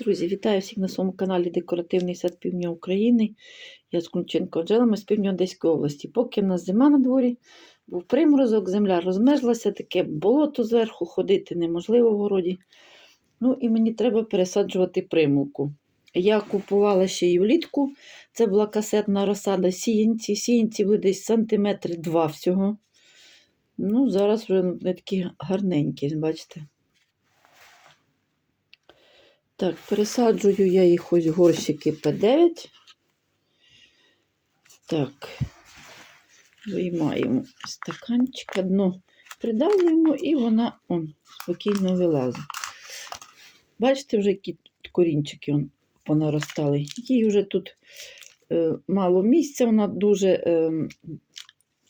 Друзі, вітаю всіх на своєму каналі Декоративний сад Півдня України. Я з Кунченко Анжела, ми з півдня Одеської області. Поки в нас зима на дворі, був приморозок, земля розмерзлася, таке болото зверху, ходити неможливо в городі. Ну і мені треба пересаджувати примулку. Я купувала ще й влітку. Це була касетна розсада сіянці. Сіянці були десь сантиметри два всього. Ну, зараз вже не такі гарненькі, бачите. Так, пересаджую я їх ось горщики П9. Так, виймаємо стаканчик, дно придавлюємо, і вона он, спокійно вилазить. Бачите, вже які корінчики он, понаростали. Їй вже тут е, мало місця, вона дуже е,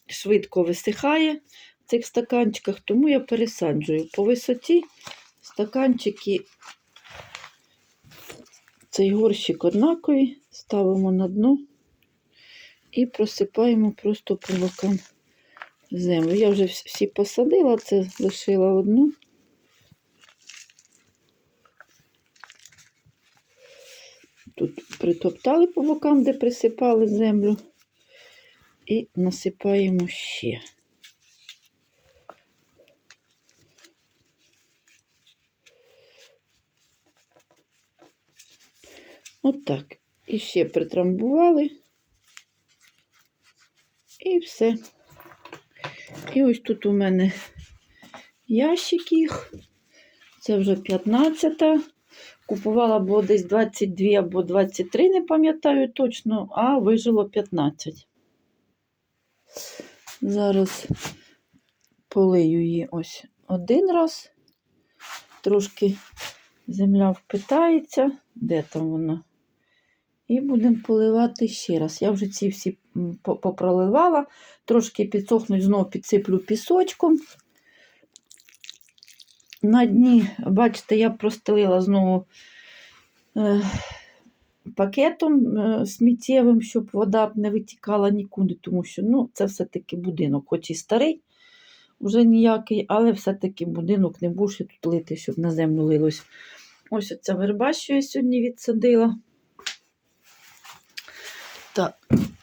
швидко висихає в цих стаканчиках, тому я пересаджую по висоті стаканчики цей горщик однаковий, ставимо на дно і просипаємо просто по бокам землю. Я вже всі посадила, це лишила одну. Тут притоптали по бокам, де присипали землю, і насипаємо ще. Отак. І ще притрамбували. І все. І ось тут у мене ящик їх. Це вже 15-та. Купувала було десь 22 або 23, не пам'ятаю точно, а вижило 15. Зараз полию її ось один раз. Трошки земля впитається. Де там вона? І будемо поливати ще раз. Я вже ці всі попроливала, трошки підсохнуть, знову підсиплю пісочком. На дні, бачите, я простелила знову е, пакетом е, сміттєвим, щоб вода не витікала нікуди, тому що ну, це все-таки будинок, хоч і старий, вже ніякий, але все-таки будинок не будеш тут лити, щоб на землю лилось. Ось оця верба, що я сьогодні відсадила. Так,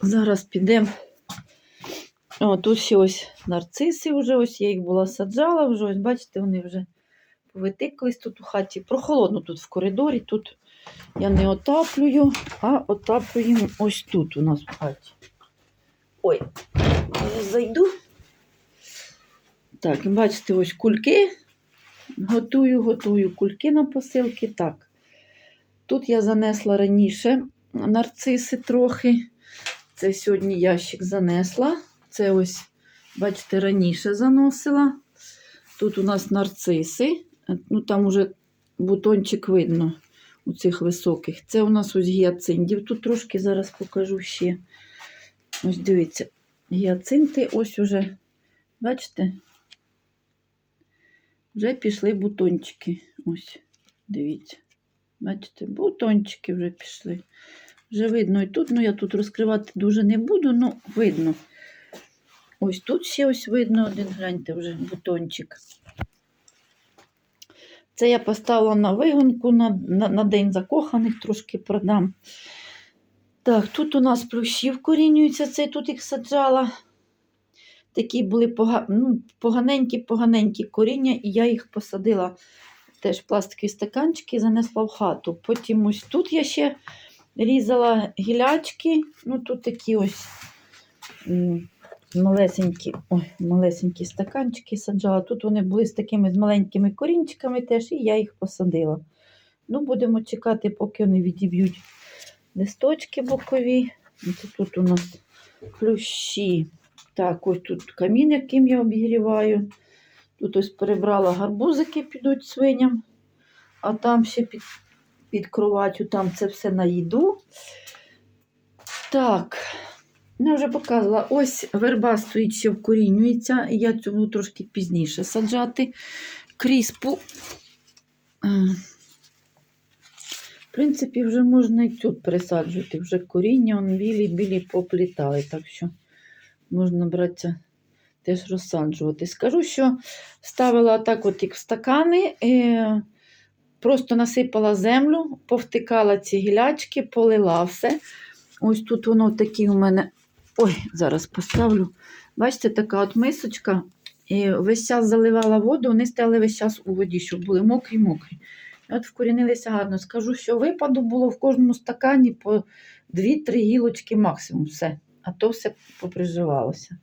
зараз підемо. О, тут ще ось нарциси вже, ось я їх була саджала, вже ось, бачите, вони вже повитикались тут у хаті. Прохолодно тут в коридорі. Тут я не отаплюю, а отаплюємо ось тут у нас в хаті. Ой, я зайду. Так, бачите, ось кульки. Готую, готую кульки на посилки. Так. Тут я занесла раніше нарциси трохи. Це сьогодні ящик занесла. Це ось, бачите, раніше заносила. Тут у нас нарциси. Ну, Там уже бутончик видно у цих високих. Це у нас ось гіацинтів. Тут трошки зараз покажу ще. Ось дивіться, гіацинти ось уже, бачите? Вже пішли бутончики. Ось, дивіться. Бачите, бутончики вже пішли. Вже видно і тут, ну я тут розкривати дуже не буду, ну видно. Ось тут ще ось видно один, гляньте, вже бутончик. Це я поставила на вигонку на, на, на день закоханих, трошки продам. Так, тут у нас плющі вкорінюються, це тут їх саджала. Такі були пога... ну, поганенькі-поганенькі коріння, і я їх посадила теж пластикові стаканчики, занесла в хату. Потім ось тут я ще різала гілячки, ну тут такі ось малесенькі ой, малесенькі стаканчики саджала. Тут вони були з такими з маленькими корінчиками теж, і я їх посадила. Ну, Будемо чекати, поки вони відіб'ють листочки бокові. Це Тут у нас плющі. Так, ось тут камін, яким я обігріваю. Тут ось перебрала гарбузики, підуть свиням, а там ще під під кроватю, там це все на їду. Так, я вже показувала, ось верба стоїть, ще вкорінюється, я цього трошки пізніше саджати кріспу. В принципі, вже можна і тут пересаджувати, вже коріння, білі-білі поплітали, так що можна братися теж розсаджувати. Скажу, що ставила так от їх в стакани. Просто насипала землю, повтикала ці гілячки, полила все. Ось тут воно такі у мене. Ой, зараз поставлю. Бачите, така от мисочка. І весь час заливала воду, вони стояли весь час у воді, щоб були мокрі-мокрі. От вкорінилися гарно. Скажу, що випаду було в кожному стакані по 2-3 гілочки максимум. Все. А то все поприживалося.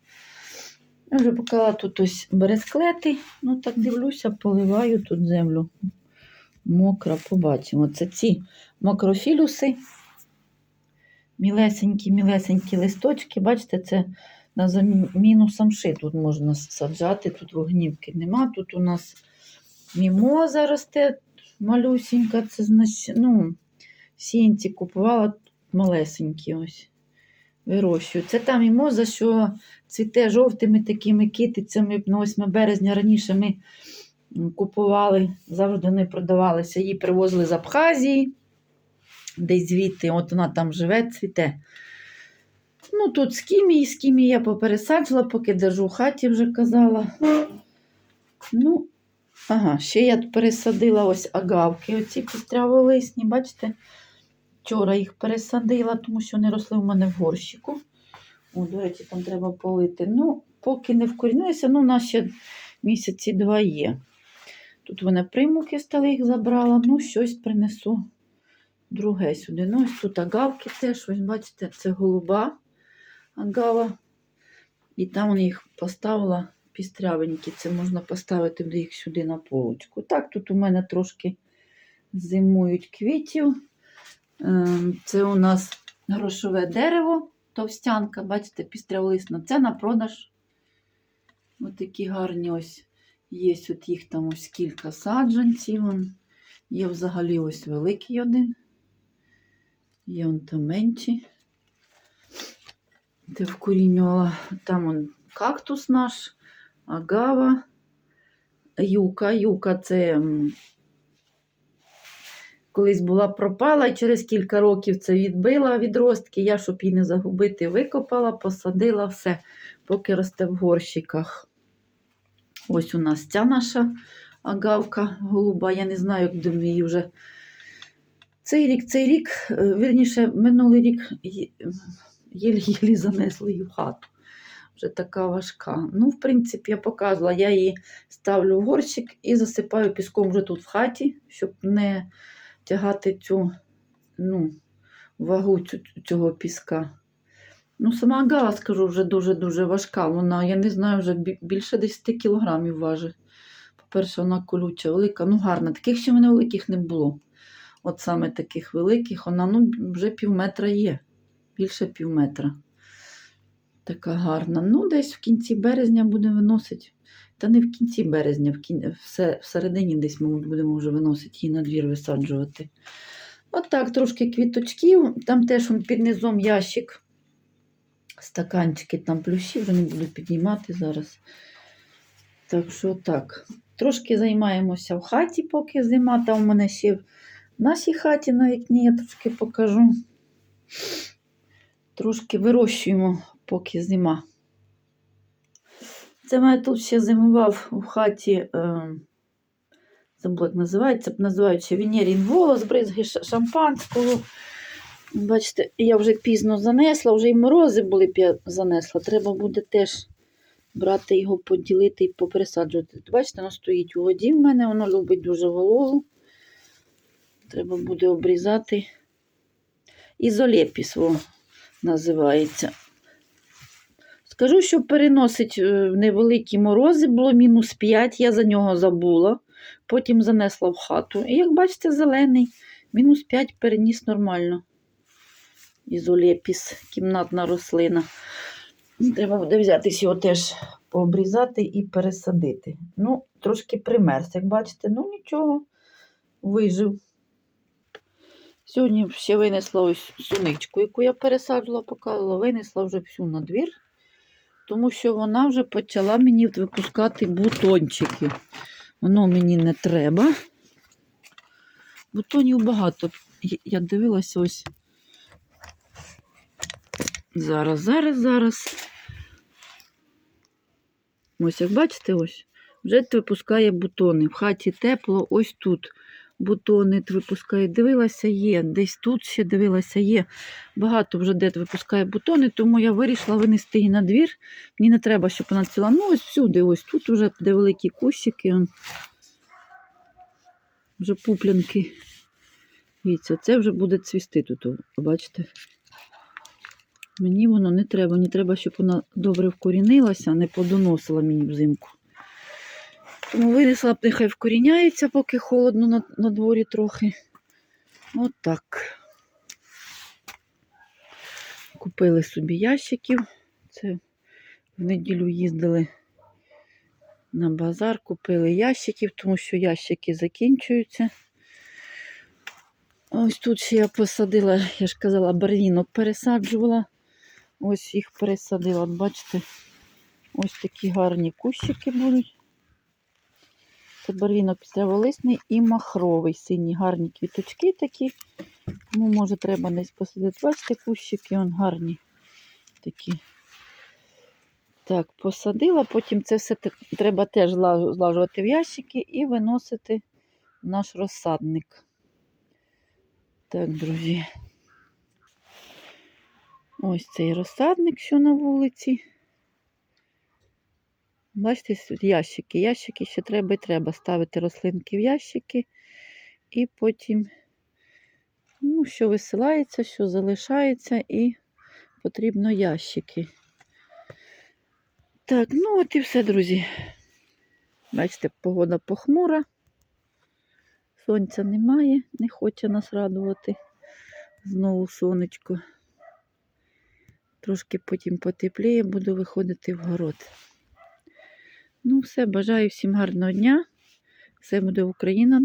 Я вже поклала тут ось бересклети. Ну так дивлюся, поливаю тут землю. Мокра, побачимо. Це ці макрофілюси. Мілесенькі, мілесенькі листочки. Бачите, це на заміну самши тут можна саджати, тут вогнівки нема. Тут у нас мімоза росте малюсінька, це ну, сінці купувала малесенькі ось. Вирощую. Це та мімоза, що цвіте жовтими такими китицями. На 8 березня раніше ми купували, завжди не продавалися. Її привозили з Абхазії, десь звідти, от вона там живе, цвіте. Ну, тут з кімії, з кімії я попересаджувала, поки держу в хаті, вже казала. Ну, ага, ще я пересадила ось агавки, оці пістряволисні, бачите? Вчора їх пересадила, тому що вони росли в мене в горщику. О, до речі, там треба полити. Ну, поки не вкорінилися, ну, у нас ще місяці два є. Тут вони примуки стали, їх забрала. Ну, щось принесу друге сюди. Ну, ось тут агавки теж, ось бачите, це голуба агава. І там вона їх поставила пістрявенькі. Це можна поставити їх сюди на полочку. Так, тут у мене трошки зимують квітів. Ем, Це у нас грошове дерево, товстянка, бачите, пістряволисна. Це на продаж. Ось такі гарні ось є. От їх там ось кілька саджанців. Є взагалі ось великий один. Є он там менші. Де вкорінювала. Там он кактус наш, агава, юка. Юка це колись була пропала, і через кілька років це відбила відростки. Я, щоб її не загубити, викопала, посадила все, поки росте в горщиках. Ось у нас ця наша агавка голуба. Я не знаю, як будемо її вже. Цей рік, цей рік, е, вірніше, минулий рік єлі-єлі занесли її в хату. Вже така важка. Ну, в принципі, я показувала, я її ставлю в горщик і засипаю піском вже тут в хаті, щоб не тягати цю ну, вагу цього піска. Ну, сама гала, скажу, вже дуже-дуже важка. Вона, я не знаю, вже більше 10 кілограмів важить. По-перше, вона колюча, велика, ну гарна. Таких ще в мене великих не було. От саме таких великих, вона ну, вже пів метра є. Більше пів метра. Така гарна. Ну, десь в кінці березня будемо виносити. Та не в кінці березня, в кін... все, всередині десь, мабуть, будемо вже виносити її на двір висаджувати. От так, трошки квіточків. Там теж під низом ящик. Стаканчики, там плющі, вже не буду піднімати зараз. Так що так. Трошки займаємося в хаті, поки зима. Там у мене ще в нашій хаті на вікні я трошки покажу. Трошки вирощуємо, поки зима. Це мене тут ще зимував у хаті, е, забула, як називається, називаючи Венерін волос, бризги шампанського. Бачите, я вже пізно занесла, вже і морози були б я занесла. Треба буде теж брати його, поділити і попересаджувати. Бачите, воно стоїть у воді в мене, воно любить дуже вологу. Треба буде обрізати. Ізолепіс во називається. Скажу, що переносить е, невеликі морози, було мінус 5, я за нього забула. Потім занесла в хату. І як бачите, зелений, мінус 5 переніс нормально. Ізолепіс, кімнатна рослина. Треба буде взятись його теж пообрізати і пересадити. Ну, трошки примерз, як бачите, ну нічого, вижив. Сьогодні ще винесла ось суничку, яку я пересаджувала, показувала, винесла вже всю на двір, тому що вона вже почала мені випускати бутончики. Воно мені не треба. Бутонів багато. Я- дивилася ось. Зараз, зараз, зараз. Ось, як бачите, ось, вже випускає бутони. В хаті тепло, ось тут. бутони випускають. Дивилася, є. Десь тут ще дивилася, є. Багато вже де випускає бутони, тому я вирішила винести її на двір. Мені не треба, щоб вона ціла. Ну, ось всюди, ось тут вже де великі кущики. Вже пуплянки. Дивіться, це вже буде цвісти тут, бачите? Мені воно не треба. Мені треба, щоб вона добре вкорінилася, не подоносила мені взимку. Тому вирісла, нехай вкоріняється, поки холодно на, на дворі трохи. От так. Купили собі ящиків. Це в неділю їздили на базар, купили ящиків, тому що ящики закінчуються. Ось тут ще я посадила, я ж казала, берлінок пересаджувала. Ось їх пересадила. Бачите, ось такі гарні кущики будуть. Це берлінок післяволисний і махровий. Сині гарні квіточки такі. Тому, може, треба десь посадити. Бачите, кущики, он гарні такі. Так, посадила, потім це все треба теж злажувати в ящики і виносити в наш розсадник. Так, друзі. Ось цей розсадник, що на вулиці. Бачите, тут ящики. Ящики ще треба і треба ставити рослинки в ящики. І потім, ну, що висилається, що залишається, і потрібно ящики. Так, ну от і все, друзі. Бачите, погода похмура. Сонця немає, не хоче нас радувати. Знову сонечко. Трошки потім потепліє, буду виходити в город. Ну, все, бажаю всім гарного дня. Все буде Україна.